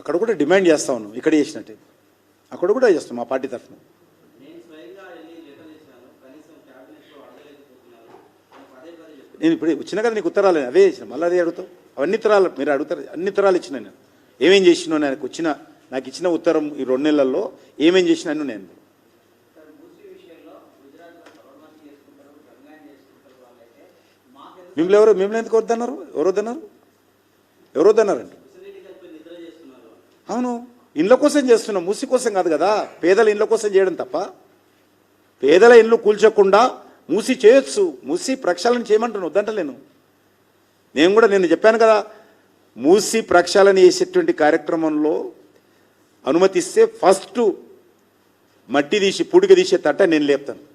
అక్కడ కూడా డిమాండ్ చేస్తా ఉన్నాం. ఇక్కడ చేసినట్టే. అక్కడ కూడా చేస్తాం మా పార్టీ తరఫున. నేను నేను ఇప్పుడు వచ్చిన కదా నీకు ఉత్తరాలు అవే చేసిన. మళ్ళీ అదే అడుగుతావు. అవన్నీ ఉత్తరాలు మీరు అడుగుతారు. అన్ని ఉత్తరాలు ఇచ్చిన నేను. ఏమేం చేసినా నాకు వచ్చిన నాకు ఇచ్చిన ఉత్తరం ఈ రెండు నెలల్లో ఏమేం చేసినాను నేను. మిమ్మల్ని ఎవరు మిమ్మల్ని ఎందుకు వద్దన్నారు? ఎవరు వద్దన్నారు? ఎవరు వద్దన్నారండి? అవును. ఇండ్ల కోసం చేస్తున్నాం మూసి కోసం కాదు కదా. పేదల ఇండ్ల కోసం చేయడం తప్ప. పేదల ఇండ్లు కూల్చకుండా మూసి చేయొచ్చు. మూసి ప్రక్షాళన చేయమంటాను వద్దంటలేను. నేను కూడా నేను చెప్పాను కదా. మూసి ప్రక్షాళన చేసేటువంటి కార్యక్రమంలో అనుమతిస్తే ఫస్ట్ మట్టి తీసి పుడిక తీసే తట్ట నేను లేపుతాను.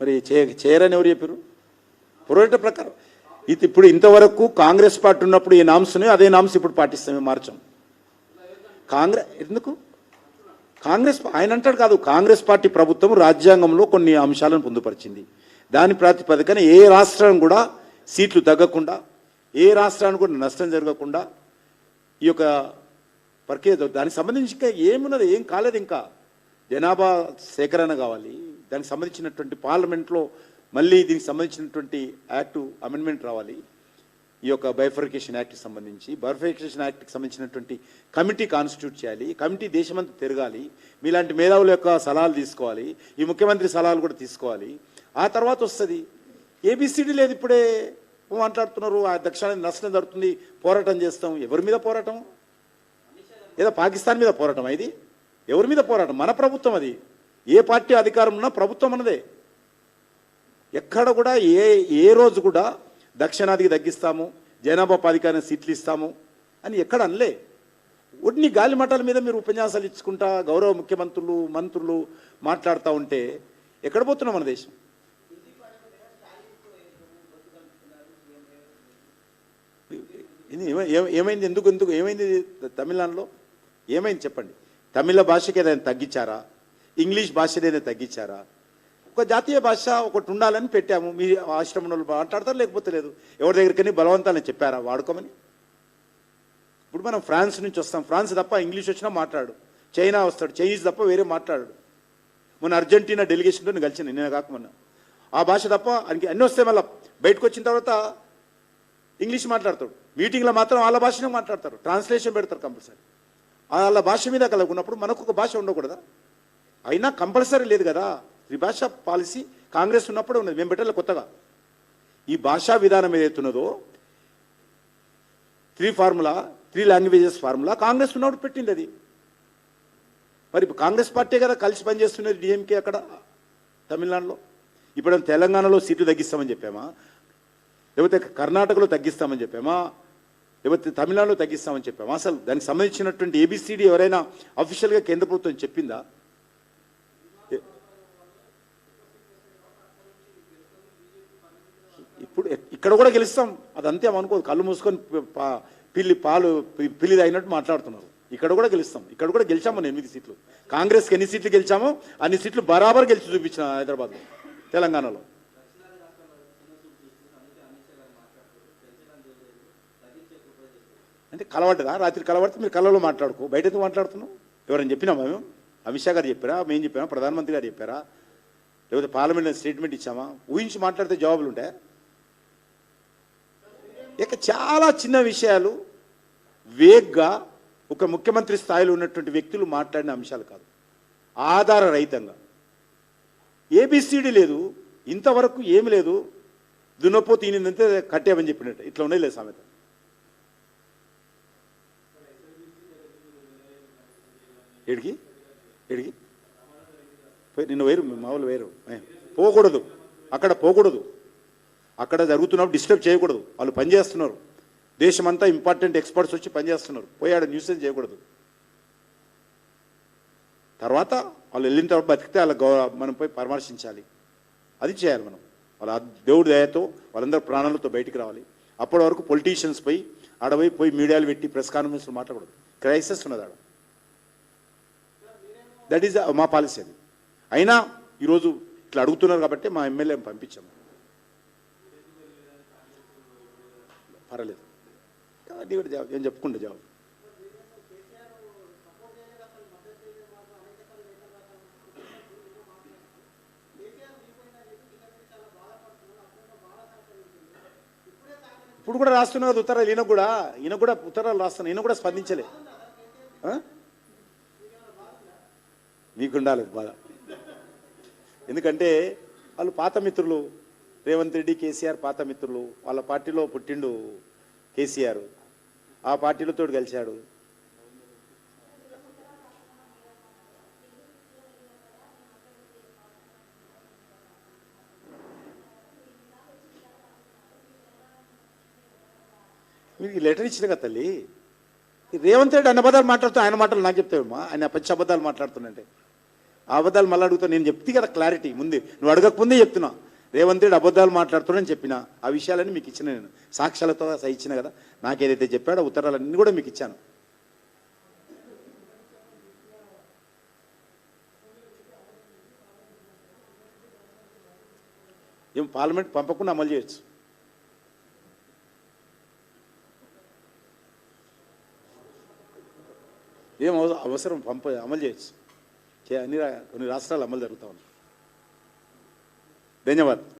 మరి చేయ చేయరని ఎవరు చెప్పారు? పురోహిత ప్రకారం. ఇది ఇప్పుడు ఇంతవరకు కాంగ్రెస్ పార్టీ ఉన్నప్పుడు ఈ నామ్స్ని అదే నామ్స్ ఇప్పుడు పాటిస్తాం మేము మార్చాం. కాంగ్రెస్ ఎందుకు? కాంగ్రెస్ ఆయన అంటాడు కాదు కాంగ్రెస్ పార్టీ ప్రభుత్వం రాజ్యాంగంలో కొన్ని అంశాలను పొందుపరిచింది. దాని ప్రాతిపదికన ఏ రాష్ట్రం కూడా సీట్లు తగ్గకుండా ఏ రాష్ట్రానికి కూడా నష్టం జరగకుండా ఈ యొక్క ప్రక్రియ దానికి సంబంధించి ఇంకా ఏమున్నది ఏం కాలేదు ఇంకా. జనాభా సేకరణ కావాలి దానికి సంబంధించినటువంటి పార్లమెంట్లో మళ్ళీ దీనికి సంబంధించినటువంటి యాక్టు అమెండ్మెంట్ రావాలి. ఈ యొక్క బైఫర్కేషన్ యాక్ట్కి సంబంధించి. బైఫర్కేషన్ యాక్ట్కి సంబంధించినటువంటి కమిటీ కాన్స్టిట్యూట్ చేయాలి. కమిటీ దేశమంతా తిరగాలి. మీలాంటి మేధావుల యొక్క సలహాలు తీసుకోవాలి. ఈ ముఖ్యమంత్రి సలహాలు కూడా తీసుకోవాలి. ఆ తర్వాత వస్తుంది. ఏబిసిడి లేదు ఇప్పుడే. మాట్లాడుతున్నారు. ఆ దక్షిణానికి నష్టం జరుగుతుంది. పోరాటం చేస్తాం. ఎవరి మీద పోరాటం? ఏదో పాకిస్తాన్ మీద పోరాటం ఇది? ఎవరి మీద పోరాటం? మన ప్రభుత్వం అది. ఏ పార్టీ అధికారం ఉన్నా ప్రభుత్వం అన్నదే. ఎక్కడ కూడా ఏ ఏ రోజు కూడా దక్షిణాదికి తగ్గిస్తాము జనాభా పాధికారిని సీట్లు ఇస్తాము అని ఎక్కడ అనలే. ఒడ్ని గాలి మఠాల మీద మీరు ఉపన్యాసాలు ఇచ్చుకుంటా గౌరవ ముఖ్యమంత్రులు మంత్రులు మాట్లాడుతూ ఉంటే ఎక్కడ పోతున్నాం మన దేశం? ఇది ఏమైంది ఎందుకు ఎందుకు ఏమైంది తమిళనాడులో? ఏమైంది చెప్పండి. తమిళ భాషకి ఏదైనా తగ్గించారా? ఇంగ్లీష్ భాష ఏదైనా తగ్గించారా? ఒక జాతీయ భాష ఒకటి ఉండాలని పెట్టాము. మీ ఆశ్రమంలో మాట్లాడతారు లేకపోతే లేదు? ఎవరి దగ్గరికని బలవంతాలని చెప్పారా? వాడుకోమని. ఇప్పుడు మనం ఫ్రాన్స్ నుంచి వస్తాం. ఫ్రాన్స్ తప్ప ఇంగ్లీష్ వచ్చినా మాట్లాడు. చైనా వస్తాడు. చైనీస్ తప్ప వేరే మాట్లాడు. మొన్న అర్జెంటీనా డెలిగేషన్తో నేను కలిసిన నేను కాకుండా ఆ భాష తప్ప ఆయనకి అన్నీ వస్తాయి మళ్ళీ. బయటకు వచ్చిన తర్వాత ఇంగ్లీష్ మాట్లాడతాడు. మీటింగ్లో మాత్రం వాళ్ళ భాషనే మాట్లాడతారు. ట్రాన్స్లేషన్ పెడతారు కంపల్సరీ. వాళ్ళ భాష మీద కలగకున్నప్పుడు మనకు ఒక భాష ఉండకూడదా? అయినా కంపల్సరీ లేదు కదా? ఈ భాష పాలసీ కాంగ్రెస్ ఉన్నప్పుడు ఉన్నది. మేము పెట్టాలి కొత్తగా. ఈ భాషా విధానం ఏదైతున్నదో three formula three languages formula Congress ఉన్నప్పుడు పెట్టింది అది. మరి ఇప్పుడు కాంగ్రెస్ పార్టీ కదా కలిసి పనిచేస్తున్నది డిఎంకే అక్కడ తమిళనాడులో. ఇప్పుడు తెలంగాణలో సీట్లు తగ్గిస్తామని చెప్పామా? లేకపోతే కర్ణాటకలో తగ్గిస్తామని చెప్పామా? లేకపోతే తమిళనాడులో తగ్గిస్తామని చెప్పామా? అసలు దానికి సంబంధించినటువంటి ఏబిసిడి ఎవరైనా అఫీషియల్గా కేంద్ర ప్రభుత్వం చెప్పిందా ఇప్పుడు ఎక్- ఇక్కడ కూడా గెలుస్తాం. అదంతే అనుకోదు. కళ్ళు మూసుకొని పిల్లి పాలు పిల్లిది అయినట్టు మాట్లాడుతున్నారు. ఇక్కడ కూడా గెలుస్తాం. ఇక్కడ కూడా గెలిచాము మన ఎనిమిది సీట్లు. కాంగ్రెస్కి ఎన్ని సీట్లు గెలిచామో? అన్ని సీట్లు బరాబర్ గెలిచి చూపించిన హైదరాబాద్లో తెలంగాణలో. అంటే కలవట్టదా రాత్రి కలవడితే మీరు కళ్ళలో మాట్లాడుకో. బయట ఎందుకు మాట్లాడుతున్నాం ఎవరైనా చెప్పినామా మేము? అమిత్ షా గారు చెప్పారా? మేము చెప్పామా? ప్రధానమంత్రి గారు చెప్పారా? లేకపోతే పార్లమెంట్ స్టేట్మెంట్ ఇచ్చామా? ఊహించి మాట్లాడితే జవాబులు ఉంటాయా? ఇక చాలా చిన్న విషయాలు వేగ్గా ఒక ముఖ్యమంత్రి స్థాయిలో ఉన్నటువంటి వ్యక్తులు మాట్లాడిన అంశాలు కాదు. ఆధార రహితంగా. ఏబిసిడి లేదు. ఇంతవరకు ఏమి లేదు. దున్నపో తినిందంటే కట్టామని చెప్పినట్టు. ఇట్లా ఉన్నాయి లేదు సామెత. ఏడికి? ఏడికి? నిన్న వేరు మామూలు వేరు. పోకూడదు. అక్కడ పోకూడదు. అక్కడ జరుగుతున్నప్పుడు డిస్టర్బ్ చేయకూడదు. వాళ్ళు పనిచేస్తున్నారు దేశమంతా ఇంపార్టెంట్ ఎక్స్పర్ట్స్ వచ్చి పనిచేస్తున్నారు పోయాడు న్యూసెన్స్ చేయకూడదు. తర్వాత వాళ్ళు వెళ్ళిన తర్వాత బతికితే వాళ్ళ గౌరవ మనం పోయి పరామర్శించాలి. అది చేయాలి మనం. వాళ్ళ దేవుడి దయతో వాళ్ళందరూ ప్రాణాలతో బయటికి రావాలి. అప్పటి వరకు పొలిటీషియన్స్ పోయి ఆడపోయి పోయి మీడియాలు పెట్టి ప్రెస్ కాన్ఫరెన్స్లు మాట్లాడకూడదు. క్రైసిస్ ఉన్నది ఆడ. దట్ ఈస్ మా పాలసీ అది. అయినా ఈరోజు ఇట్లా అడుగుతున్నారు కాబట్టి మా ఎమ్మెల్యే పంపించాము. పర్వాలేదు అది కూడా జవాబు ఏం చెప్పుకుంటే జవాబు. ఇప్పుడు కూడా రాస్తున్నా కదా ఉత్తరాలు ఈయన కూడా ఈయన కూడా ఉత్తరాలు రాస్తాను ఈయన కూడా స్పందించలే. ఆ? బాధ. ఎందుకంటే వాళ్ళు పాత మిత్రులు రేవంత్ రెడ్డి కేసీఆర్ పాత మిత్రులు వాళ్ళ పార్టీలో పుట్టిండు కేసీఆర్. ఆ పార్టీలతో కలిశాడు మీకు లెటర్ ఇచ్చిన కదా తల్లి? ఈ రేవంత్ రెడ్డి అన్న అబద్ధాలు మాట్లాడుతూ ఆయన మాటలు నాకు చెప్తావేమ్మా ఆయన పచ్చి అబద్ధాలు మాట్లాడుతున్నాంటే. ఆ అబద్ధాలు మళ్ళీ అడుగుతా నేను చెప్తే కదా క్లారిటీ ముందే. నువ్వు అడగకముందే చెప్తున్నా. రేవంత్ రెడ్డి అబద్ధాలు మాట్లాడుతున్నానని చెప్పిన ఆ విషయాలన్నీ మీకు ఇచ్చిన నేను. సాక్ష్యాలతో సహా ఇచ్చిన కదా. నాకు ఏదైతే చెప్పాడో ఉత్తరాలన్నీ కూడా మీకు ఇచ్చాను. ఏం పార్లమెంట్ పంపకుండా అమలు చేయొచ్చు. ఏం అవసరం పంప అమలు చేయొచ్చు. చే- అన్ని రా- కొన్ని రాష్ట్రాలు అమలు జరుగుతూ ఉన్నాయి. धन्यवाद